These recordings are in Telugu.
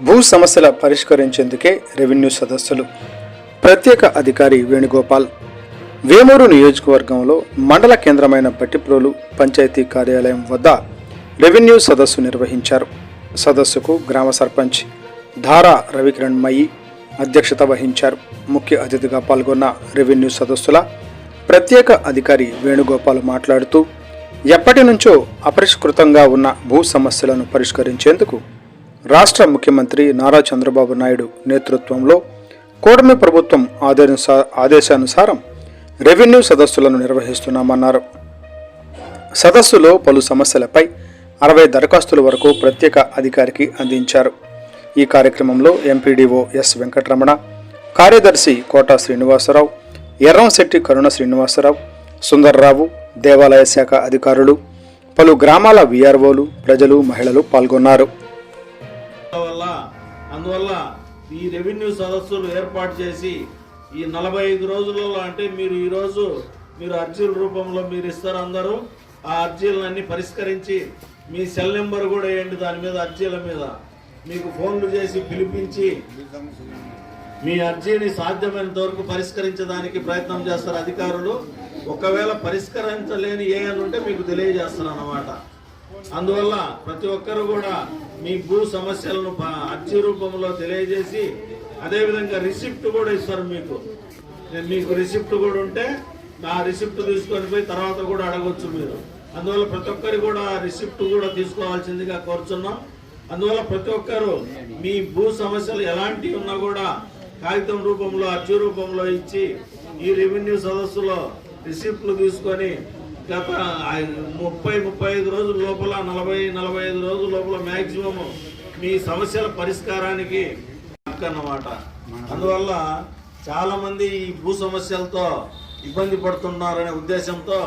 భూ సమస్యల పరిష్కరించేందుకే రెవెన్యూ సదస్సులు. ప్రత్యేక అధికారి వేణుగోపాల్. వేమూరు నియోజకవర్గంలో మండల కేంద్రమైన పట్టిప్రోలు పంచాయతీ కార్యాలయం వద్ద రెవెన్యూ సదస్సు నిర్వహించారు. సదస్సుకు గ్రామ సర్పంచ్ ధారా రవికిరణ్ మయి అధ్యక్షత వహించారు. ముఖ్య అతిథిగా పాల్గొన్న రెవెన్యూ సదస్సుల ప్రత్యేక అధికారి వేణుగోపాల్ మాట్లాడుతూ ఎప్పటి నుంచో అపరిష్కృతంగా ఉన్న భూ సమస్యలను పరిష్కరించేందుకు రాష్ట్ర ముఖ్యమంత్రి నారా చంద్రబాబు నాయుడు నేతృత్వంలో కూటమి ప్రభుత్వం ఆదేశ ఆదేశానుసారం రెవెన్యూ సదస్సులను నిర్వహిస్తున్నామన్నారు. సదస్సులో పలు సమస్యలపై అరవై దరఖాస్తుల వరకు ప్రత్యేక అధికారికి అందించారు. ఈ కార్యక్రమంలో ఎంపీడీఓ ఎస్ వెంకటరమణ కార్యదర్శి కోట శ్రీనివాసరావు ఎర్రంశెట్టి కరుణ శ్రీనివాసరావు సుందర్రావు దేవాలయ శాఖ అధికారులు పలు గ్రామాల విఆర్ఓలు ప్రజలు మహిళలు పాల్గొన్నారు. వల్ల అందువల్ల ఈ రెవెన్యూ సదస్సులు ఏర్పాటు చేసి ఈ నలభై ఐదు రోజులలో అంటే మీరు ఈరోజు మీరు అర్జీల రూపంలో మీరు ఇస్తారు అందరూ. ఆ అర్జీలన్నీ పరిష్కరించి మీ సెల్ నెంబర్ కూడా వేయండి దాని మీద అర్జీల మీద. మీకు ఫోన్లు చేసి పిలిపించి మీ అర్జీని సాధ్యమైనంత వరకు పరిష్కరించడానికి ప్రయత్నం చేస్తారు అధికారులు. ఒకవేళ పరిష్కరించలేని ఏ అని ఉంటే మీకు తెలియజేస్తున్నాను అన్నమాట అందువల్ల ప్రతి ఒక్కరు కూడా మీ భూ సమస్యలను ప- అర్జీ రూపంలో తెలియజేసి అదేవిధంగా రిసిప్ట్ కూడా ఇస్తారు మీకు. మీకు రిసిప్ట్ కూడా ఉంటే ఆ రిసిప్ట్ తీసుకొని పోయి తర్వాత కూడా అడగొచ్చు మీరు. అందువల్ల ప్రతి ఒక్కరు కూడా రిసిప్ట్ కూడా తీసుకోవాల్సిందిగా కోరుచున్నాం. అందువల్ల ప్రతి ఒక్కరు మీ భూ సమస్యలు ఎలాంటివి ఉన్నా కూడా కాగితం రూపంలో అర్జీ రూపంలో ఇచ్చి ఈ రెవెన్యూ సదస్సులో రిసిప్ట్లు తీసుకొని గత ముప్పై ముప్పై ఐదు రోజుల లోపల నలభై నలభై ఐదు రోజుల లోపల మ్యాక్సిమం మీ సమస్యల పరిష్కారానికి అన్నమాట అందువల్ల చాలా మంది ఈ భూ సమస్యలతో ఇబ్బంది పడుతున్నారనే ఉద్దేశంతో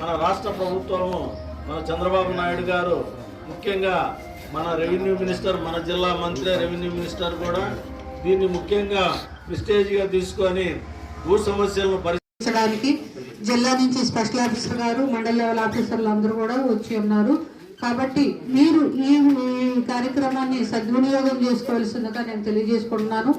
మన రాష్ట్ర ప్రభుత్వము మన చంద్రబాబు నాయుడు గారు ముఖ్యంగా మన రెవెన్యూ మినిస్టర్ మన జిల్లా మంత్రి రెవెన్యూ మినిస్టర్ కూడా దీన్ని ముఖ్యంగా ప్రిస్టేజ్గా తీసుకొని భూ సమస్యలను పరి నిర్వహించడానికి జిల్లా నుంచి స్పెషల్ ఆఫీసర్ గారు మండల లెవెల్ ఆఫీసర్లు అందరూ కూడా వచ్చి ఉన్నారు. కాబట్టి మీరు ఈ ఈ కార్యక్రమాన్ని సద్వినియోగం చేసుకోవాల్సిందిగా నేను తెలియజేసుకుంటున్నాను.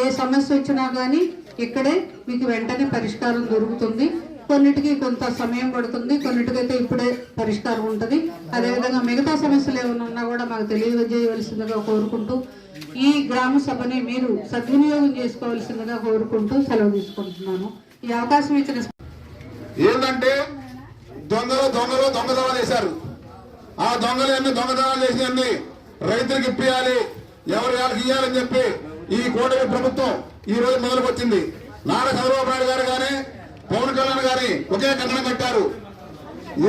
ఏ సమస్య వచ్చినా కానీ ఇక్కడే మీకు వెంటనే పరిష్కారం దొరుకుతుంది. కొన్నిటికి కొంత సమయం పడుతుంది కొన్నిటికైతే ఇప్పుడే పరిష్కారం ఉంటుంది. అదేవిధంగా మిగతా సమస్యలు ఏమైనా ఉన్నా కూడా మాకు తెలియజేయవలసిందిగా కోరుకుంటూ ఈ గ్రామ సభని మీరు సద్వినియోగం చేసుకోవాల్సిందిగా కోరుకుంటూ సెలవు తీసుకుంటున్నాను. ఈ అవకాశం ఇచ్చిన ఏంటంటే దొంగలు దొంగలు దొంగతనాలు చేశారు. ఆ దొంగలు అన్ని దొంగతనాలు చేసినన్ని రైతులకు ఇప్పియాలి ఎవరు వాళ్ళకి ఇవ్వాలని చెప్పి ఈ కూటమి ప్రభుత్వం ఈ రోజు మొదలుకొచ్చింది. నారా చంద్రబాబు నాయుడు గారు కానీ పవన్ కళ్యాణ్ గారి ఒకే కంకణం కట్టారు.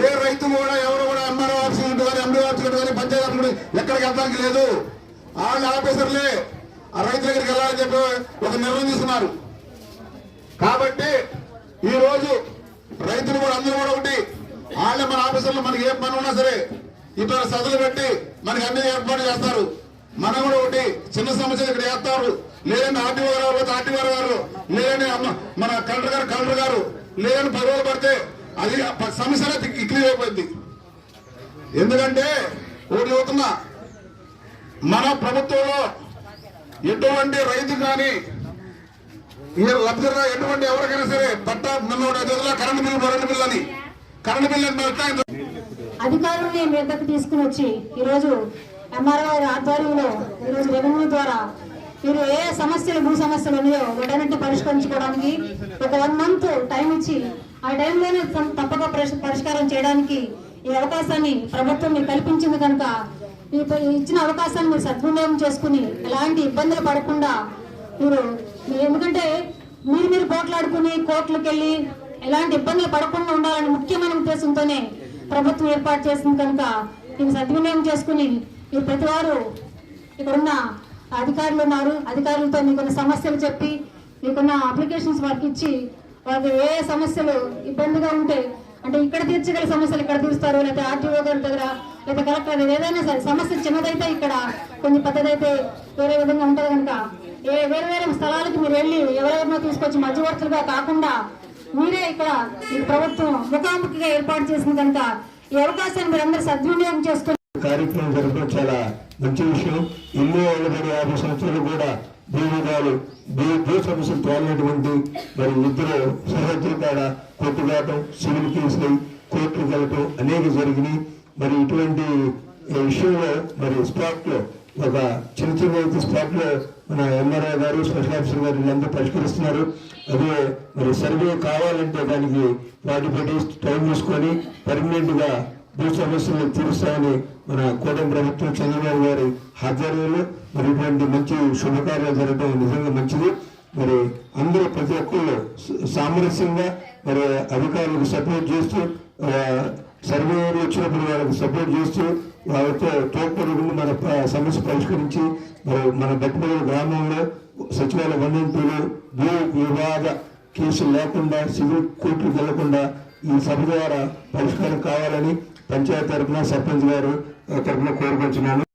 ఏ రైతు కూడా ఎవరు కూడా ఎంఆర్ఓ ఆఫీస్ ఉంటుంది కానీ ఎండీ ఆఫీస్ కానీ పంచాయతీ ఆఫీస్ ఎక్కడికి వెళ్ళడానికి లేదు. వాళ్ళ ఆఫీసర్లే ఆ రైతు దగ్గరికి వెళ్ళాలని చెప్పి ఒక నిర్ణయం తీసుకున్నారు. కాబట్టి ఈ రోజు రైతులు కూడా అందరూ కూడా ఒకటి వాళ్ళే మన ఆఫీసర్లు మనకి ఏం పని ఉన్నా సరే ఇట్లా సదులు పెట్టి మనకి అన్ని ఏర్పాటు చేస్తారు. మనం కూడా ఒకటి చిన్న సమస్యలు ఇక్కడ చేస్తారు. లేదంటే ఆర్టీఓ గారు ఆర్టీఓ గారు లేదంటే అమ్మ మన కలెక్టర్ గారు కలెక్టర్ గారు లేదంటే పది రోజులు పడితే అది సమస్య క్లియర్ అయిపోయింది. ఎందుకంటే ఒకటి చెబుతున్నా మన ప్రభుత్వంలో ఎటువంటి రైతు కానీ ఈ ఎటువంటి ఎవరికైనా సరే పట్ట నన్ను ఐదు కరెంట్ బిల్లు కరెంట్ బిల్లు అని కరెంట్ బిల్లు అధికారుల్ని మీదకు తీసుకుని వచ్చి ఈరోజు ఎంఆర్ఓ ఆధ్వర్యంలో ఈరోజు రెవెన్యూ ద్వారా మీరు ఏ సమస్యలు భూ సమస్యలు ఉన్నాయో వెంటనే పరిష్కరించుకోవడానికి ఒక వన్ మంత్ టైం ఇచ్చి ఆ టైంలోనే తం- తప్పక పరిష్- పరిష్కారం చేయడానికి ఈ అవకాశాన్ని ప్రభుత్వం మీకు కల్పించింది కనుక ఇచ్చిన అవకాశాన్ని మీరు సద్వినియోగం చేసుకుని ఎలాంటి ఇబ్బందులు పడకుండా ఎందుకంటే మీరు మీరు పోట్లాడుకుని కోర్టులకు వెళ్ళి ఎలాంటి ఇబ్బందులు పడకుండా ఉండాలని ముఖ్యమైన ఉద్దేశంతోనే ప్రభుత్వం ఏర్పాటు చేసింది కనుక దీన్ని సద్వినియోగం చేసుకుని మీరు ప్రతి వారు ఇక్కడున్న అధికారులు ఉన్నారు. అధికారులతో మీకున్న సమస్యలు చెప్పి మీకున్న అప్లికేషన్స్ వారికి ఇచ్చి వాళ్ళకి ఏ సమస్యలు ఇబ్బందిగా ఉంటే అంటే ఇక్కడ తీర్చగల సమస్యలు ఇక్కడ తీరుస్తారు? లేకపోతే ఆర్టీఓ గారి దగ్గర లేదా కలెక్టర్ ఏదైనా సరే సమస్య చిన్నదైతే ఇక్కడ కొంచెం పెద్దదైతే వేరే విధంగా ఉంటుంది కనుక ఏ వేరే వేరే స్థలాలకు మీరు వెళ్ళి ఎవరెవరినో తీసుకొచ్చి మధ్యవర్తులుగా కాకుండా మీరే ఇక్కడ ఈ ప్రభుత్వం ముఖాముఖిగా ఏర్పాటు చేసిన కనుక ఈ అవకాశాన్ని మీరందరూ సద్వినియోగం చేసుకుని కార్యక్రమం జరపడం చాలా మంచి విషయం. ఎన్నో ఏళ్ళబడి యాభై సంవత్సరాలు కూడా భూమిదాలు భూ భూ సమస్యలు తోలినటువంటి మరి ఇద్దరు సహోదరుల కాడ కొట్టుకోవటం సివిల్ కేసులు కోర్టులు కలటం అనేక జరిగినాయి. మరి ఇటువంటి విషయంలో మరి స్పాట్లో ఒక చిన్న చిన్న అయితే లో మన ఎంఆర్ఐ గారు స్పెషల్ ఆఫీసర్ గారు వీళ్ళందరూ పరిష్కరిస్తున్నారు. అదే మరి సర్వే కావాలంటే దానికి ఫార్టీ టైం తీసుకొని పర్మనెంట్గా భూ సమస్యలు తీరుస్తామని మన కూటమి ప్రభుత్వం చంద్రబాబు గారి ఆధ్వర్యంలో మరి ఇటువంటి మంచి శుభకార్యాలు జరగడం నిజంగా మంచిది. మరి అందరూ ప్రతి ఒక్కళ్ళు సామరస్యంగా మరి అధికారులకు సపోర్ట్ చేస్తూ సర్వేలు వచ్చినప్పుడు వాళ్ళకి సపోర్ట్ చేస్తూ వాళ్ళతో తోడ్పడుకుని మన సమస్య పరిష్కరించి మన బట్టిపల్లి గ్రామంలో సచివాలయ వన్నింపులు భూ వివాద కేసులు లేకుండా సివిల్ కోర్టులు వెళ్ళకుండా ఈ సభ ద్వారా పరిష్కారం కావాలని పంచాయతీ తరఫున సర్పంచ్ గారు తరఫున కోరుకుంటున్నాను